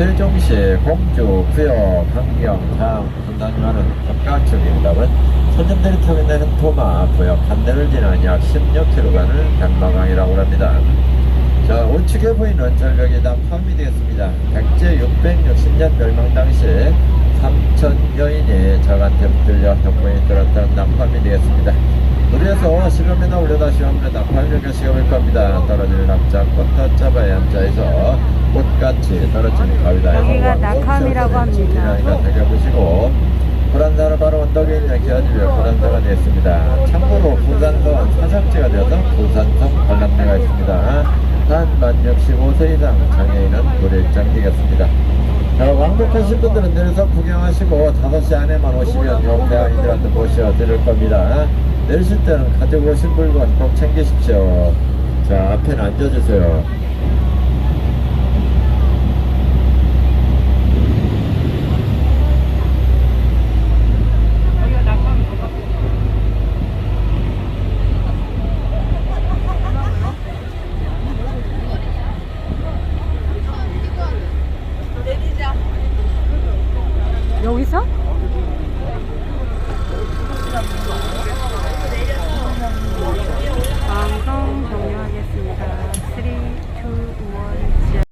세종시 공주 구역 환경장 분당하는 협강쪽입니다만 선전들이 타고 있는 도마 구역 한 대를 지나 약 16km간을 백마강이라고 합니다. 자, 우측에 보이는 절벽이 다 포함이 되겠습니다. 백제 660년 멸망 당시 3천 여인이 저한테 붙들려 협공에 들었던 남포함이 되겠습니다. 물에서 10여미나 올려다시 오면 남포함을 교시해볼 겁니다. 떨어지는 남자부터 잡아야 함자에서 꽃같이 떨어지는 가위다 여기가 낙함이라고 합니다. 되겨보시고 불안사는 바로 언덕에 있는 기아집에 불안사가 되었습니다. 참고로 부산선 사상지가 되어서 부산성 관람대가 있습니다. 단만 65세 이상 장애인은 무료 입장 되겠습니다. 자, 왕복하신 분들은 내려서 구경하시고 5시 안에만 오시면 옆에 아이들한테 모셔드릴 겁니다. 내리실 때는 가지고 오신 물건 꼭 챙기십시오. 자, 앞에는 앉아주세요. 여기서?